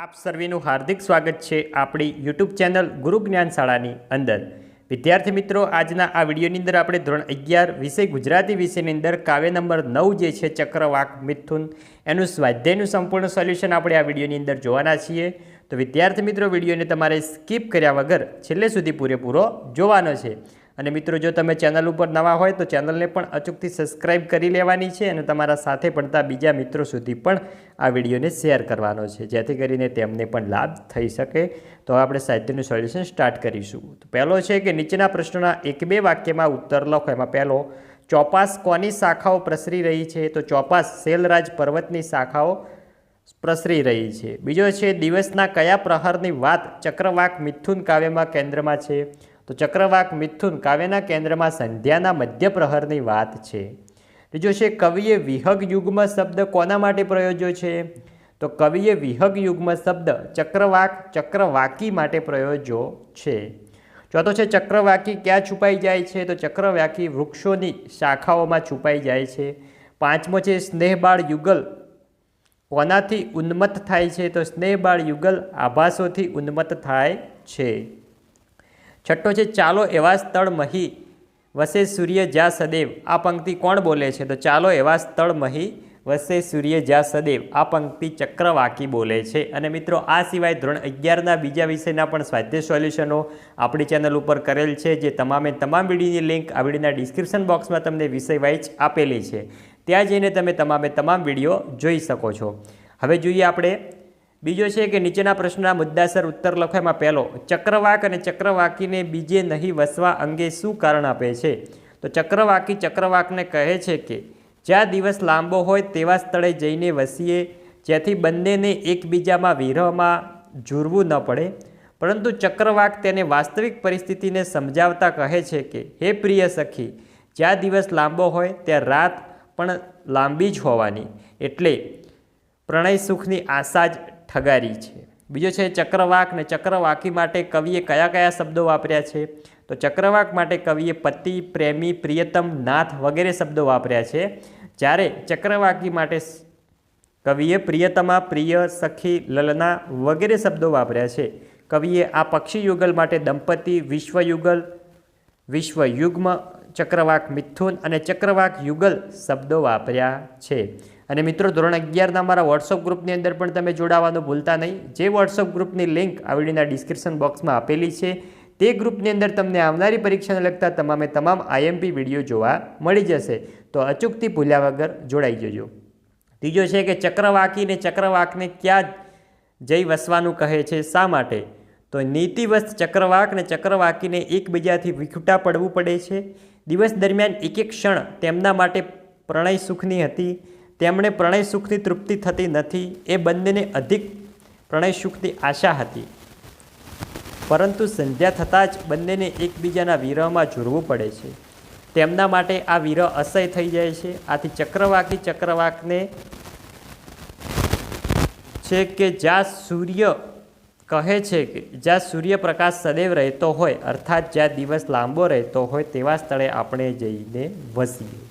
આપ સર્વેનું હાર્દિક સ્વાગત છે આપણી યુટ્યુબ ચેનલ ગુરુ જ્ઞાન શાળાની અંદર. વિદ્યાર્થી મિત્રો, આજના આ વિડીયોની અંદર આપણે ધોરણ અગિયાર વિષય ગુજરાતી વિષયની અંદર કાવ્ય નંબર નવ જે છે, ચક્રવાક મિથુન, એનું સ્વાધ્યાયનું સંપૂર્ણ સોલ્યુશન આપણે આ વિડીયોની અંદર જોવાના છીએ. તો વિદ્યાર્થી મિત્રો, વિડીયોને તમારે સ્કીપ કર્યા વગર છેલ્લે સુધી પૂરેપૂરો જોવાનો છે. અને મિત્રો, જો તમે ચેનલ ઉપર નવા હોય તો ચેનલને પણ અચૂકથી સબસ્ક્રાઈબ કરી લેવાની છે અને તમારા સાથે ભણતા બીજા મિત્રો સુધી પણ આ વિડીયોને શેર કરવાનો છે. જેથી કરીને તેમને પણ લાભ થઈ શકે. તો આપણે સાહિત્યનું સોલ્યુશન સ્ટાર્ટ કરીશું. તો પહેલો છે કે નીચેના પ્રશ્નોના એક બે વાક્યમાં ઉત્તર લખો. એમાં પહેલો, ચોપાસ કોની શાખાઓ પ્રસરી રહી છે? તો ચોપાસ શેલરાજ પર્વતની શાખાઓ પ્રસરી રહી છે. બીજો છે, દિવસના કયા પ્રહરની વાત ચક્રવાક મિથુન કાવ્યમાં કેન્દ્રમાં છે? તો ચક્રવાક મિથુન કાવ્યના કેન્દ્રમાં સંધ્યાના મધ્ય પ્રહરની વાત છે. ત્રીજો છે, કવિએ વિહગ યુગ્મ શબ્દ કોના માટે પ્રયોજ્યો છે? તો કવિએ વિહગ યુગ્મ શબ્દ ચક્રવાક ચક્રવાકી માટે પ્રયોજ્યો છે. ચોથો છે, ચક્રવાકી ક્યાં છુપાઈ જાય છે? તો ચક્રવાકી વૃક્ષોની શાખાઓમાં છુપાઈ જાય છે. પાંચમો છે, સ્નેહબાળ યુગલ કોનાથી ઉન્મત્ત થાય છે? તો સ્નેહબાળ યુગલ આભાસોથી ઉન્મત્ત થાય છે. છઠ્ઠો છે, ચાલો એવા સ્થળ મહી વસે સૂર્ય જ્યાં સદૈવ. આ પંક્તિ કોણ બોલે છે? તો ચાલો એવા સ્થળ મહી વસે સૂર્ય જ્યાં સદૈવ. આ પંક્તિ ચક્રવાકી બોલે છે. અને મિત્રો, આ સિવાય ધોરણ અગિયારના બીજા વિષયના પણ સ્વાધ્યાય સોલ્યુશનો આપણી ચેનલ ઉપર કરેલ છે, જે તમામે તમામ વિડીયોની લિંક આ વિડીયોના ડિસ્ક્રિપ્શન બોક્સમાં તમને વિષય વાઇઝ આપેલી છે. ત્યાં જઈને તમે તમામે તમામ વીડિયો જોઈ શકો છો. હવે જોઈએ આપણે બીજો છે કે નીચેના પ્રશ્નના મુદ્દાસર ઉત્તર લખો એમાં પહેલો, ચક્રવાક અને ચક્રવાકીને બીજે નહીં વસવા અંગે શું કારણ આપે છે? તો ચક્રવાકી ચક્રવાકને કહે છે કે, જ્યાં દિવસ લાંબો હોય તેવા સ્થળે જઈને વસીએ જેથી બંનેને એકબીજામાં વિરહમાં ઝૂરવું ન પડે. પરંતુ ચક્રવાક તેને વાસ્તવિક પરિસ્થિતિને સમજાવતા કહે છે કે, હે પ્રિય સખી, જ્યાં દિવસ લાંબો હોય ત્યાં રાત પણ લાંબી જ હોવાની. એટલે પ્રણય સુખની આશા જ ઠગારી છે. બીજો છે ચક્રવાક ને ચક્રવાકી માટે કવિએ કયા કયા શબ્દો વાપર્યા છે? તો ચક્રવાક માટે કવિએ પતિ, પ્રેમી, પ્રિયતમ, નાથ વગેરે શબ્દો વાપર્યા છે. જ્યારે ચક્રવાકી માટે કવિએ પ્રિયતમા, પ્રિય, સખી, લલના વગેરે શબ્દો વાપર્યા છે. કવિએ આ પક્ષી યુગલ માટે દંપતી, વિશ્વયુગલ, વિશ્વયુગ્મ, ચક્રવાક મિથુન અને ચક્રવાક યુગલ શબ્દો વાપર્યા છે. અને મિત્રો, ધોરણ અગિયારના મારા વોટ્સઅપ ગ્રુપની અંદર પણ તમે જોડાવાનું ભૂલતા નહીં. જે વોટ્સઅપ ગ્રુપની લિંક આ વિડીયોના ડિસ્ક્રિપ્શન બોક્સમાં આપેલી છે, તે ગ્રુપની અંદર તમને આવનારી પરીક્ષાને લગતા તમામે તમામ આઈએમપી વીડિયો જોવા મળી જશે. તો અચૂકથી ભૂલ્યા વગર જોડાઈ જજો. ત્રીજો છે કે ચક્રવાકીને ચક્રવાકને ક્યાં જઈ વસવાનું કહે છે, શા માટે? તો નીતિવસ્ત ચક્રવાક ને ચક્રવાકીને એકબીજાથી વિખૂટા પડવું પડે છે. દિવસ દરમિયાન એક એક ક્ષણ તેમના માટે પ્રણય સુખની હતી. તેમણે પ્રણય સુખની તૃપ્તિ થતી નથી, એ બંનેને અધિક પ્રણય સુખની આશા હતી. પરંતુ સંધ્યા થતાં જ બંનેને એકબીજાના વિરહમાં જોડવું પડે છે. તેમના માટે આ વિરહ અસહ્ય થઈ જાય છે. આથી ચક્રવાકી ચક્રવાકને છે કે જ્યાં સૂર્ય કહે છે કે જ્યાં સૂર્યપ્રકાશ સદૈવ રહેતો હોય, અર્થાત જ્યાં દિવસ લાંબો રહેતો હોય, તેવા સ્થળે આપણે જઈને વસીએ.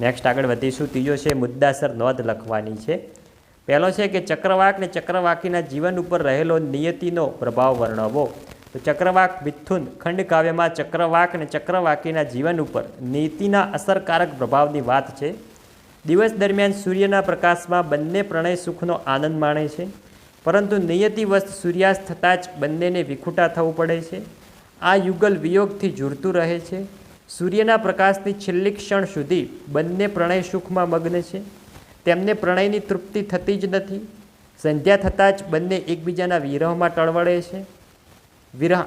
નેક્સ્ટ આગળ વધીશું. ત્રીજો છે મુદ્દાસર નોંધ લખવાની છે. પહેલો છે કે ચક્રવાક ને ચક્રવાકીના જીવન ઉપર રહેલો નિયતિનો પ્રભાવ વર્ણવો. તો ચક્રવાક મિથુન ખંડકાવ્યમાં ચક્રવાક અને ચક્રવાકીના જીવન ઉપર નીતિના અસરકારક પ્રભાવની વાત છે. દિવસ દરમિયાન સૂર્યના પ્રકાશમાં બંને પ્રણય સુખનો આનંદ માણે છે. પરંતુ નિયતિવસ્ત સૂર્યાસ્ત થતાં જ બંનેને વિખૂટા થવું પડે છે. આ યુગલ વિયોગથી ઝૂરતું રહે છે. સૂર્યના પ્રકાશની છેલ્લી ક્ષણ સુધી બંને પ્રણય સુખમાં મગ્ન છે. તેમને પ્રણયની તૃપ્તિ થતી જ નથી. સંધ્યા થતાં જ બંને એકબીજાના વિરહમાં ટળવળે છે. વિરહ,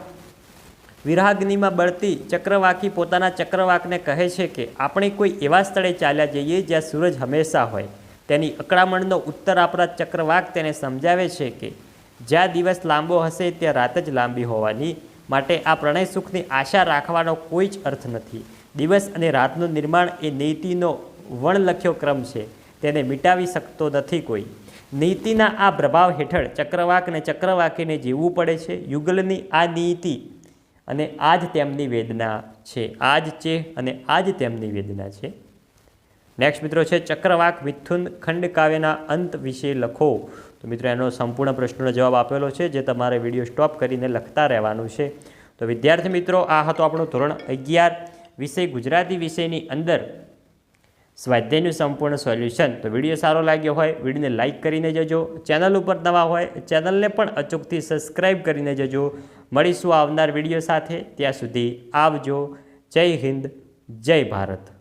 વિરહાગ્નિમાં બળતી ચક્રવાકી પોતાના ચક્રવાકને કહે છે કે, આપણે કોઈ એવા સ્થળે ચાલ્યા જઈએ જ્યાં સૂરજ હંમેશા હોય. તેની અકળામણનો ઉત્તર આપણા ચક્રવાક તેને સમજાવે છે કે, જ્યાં દિવસ લાંબો હશે ત્યાં રાત જ લાંબી હોવાની માટે આ પ્રણય સુખની આશા રાખવાનો કોઈ જ અર્થ નથી. દિવસ અને રાતનું નિર્માણ એ નીતિનો વણલખ્યો ક્રમ છે. તેને મિટાવી શકતો નથી કોઈ. નીતિના આ પ્રભાવ હેઠળ ચક્રવાકને ચક્રવાકીને જીવવું પડે છે. યુગલની આ નીતિ અને આ જ તેમની વેદના છે. આ જ છે અને આ જ તેમની વેદના છે. નેક્સ્ટ મિત્રો છે ચક્રવાક મિથુન ખંડકાવ્યના અંત વિશે લખો. તો મિત્રો એનો સંપૂર્ણ પ્રશ્નનો જવાબ આપેલો છે, જે તમારે વીડિયો સ્ટોપ કરીને લખતા રહેવાનું છે. તો વિદ્યાર્થી મિત્રો, આ હતો આપણો ધોરણ અગિયાર, વિષય ગુજરાતી વિષયની અંદર સ્વાધ્યાયનું સંપૂર્ણ સોલ્યુશન. તો વીડિયો સારો લાગ્યો હોય, વિડીયોને લાઇક કરીને જજો. ચેનલ ઉપર નવા હોય, ચેનલને પણ અચૂકથી સબસ્ક્રાઈબ કરીને જજો. મળીશું આવનાર વીડિયો સાથે. ત્યાં સુધી આવજો. જય હિન્દ, જય ભારત.